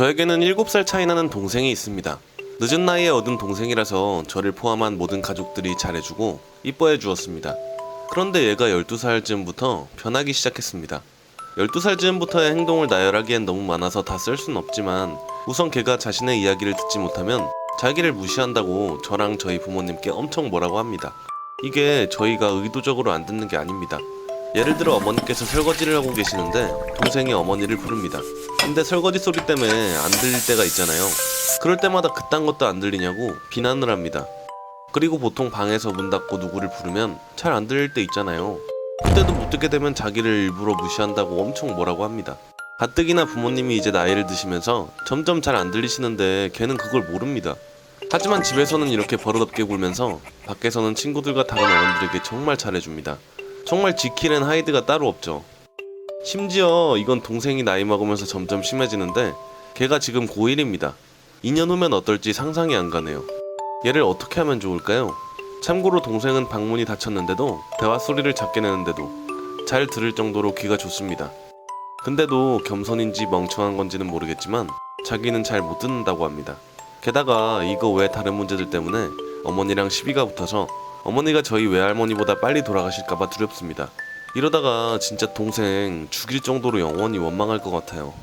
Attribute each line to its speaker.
Speaker 1: 저에게는 7살 차이 나는 동생이 있습니다. 늦은 나이에 얻은 동생이라서 저를 포함한 모든 가족들이 잘해주고 이뻐해 주었습니다. 그런데 얘가 12살쯤부터 변하기 시작했습니다. 12살쯤부터의 행동을 나열하기엔 너무 많아서 다 쓸 순 없지만 우선 걔가 자신의 이야기를 듣지 못하면 자기를 무시한다고 저랑 저희 부모님께 엄청 뭐라고 합니다. 이게 저희가 의도적으로 안 듣는 게 아닙니다. 예를 들어 어머니께서 설거지를 하고 계시는데 동생이 어머니를 부릅니다. 근데 설거지 소리 때문에 안 들릴 때가 있잖아요. 그럴 때마다 그딴 것도 안 들리냐고 비난을 합니다. 그리고 보통 방에서 문 닫고 누구를 부르면 잘 안 들릴 때 있잖아요. 그때도 못 듣게 되면 자기를 일부러 무시한다고 엄청 뭐라고 합니다. 가뜩이나 부모님이 이제 나이를 드시면서 점점 잘 안 들리시는데 걔는 그걸 모릅니다. 하지만 집에서는 이렇게 버릇없게 굴면서 밖에서는 친구들과 다른 어른들에게 정말 잘해줍니다. 정말 지킬앤 하이드가 따로 없죠. 심지어 이건 동생이 나이 먹으면서 점점 심해지는데 걔가 지금 고1입니다. 2년 후면 어떨지 상상이 안 가네요. 얘를 어떻게 하면 좋을까요? 참고로 동생은 방문이 닫혔는데도 대화 소리를 작게 내는데도 잘 들을 정도로 귀가 좋습니다. 근데도 겸손인지 멍청한 건지는 모르겠지만 자기는 잘 못 듣는다고 합니다. 게다가 이거 외 다른 문제들 때문에 어머니랑 시비가 붙어서 어머니가 저희 외할머니보다 빨리 돌아가실까봐 두렵습니다. 이러다가 진짜 동생 죽일 정도로 영원히 원망할 것 같아요.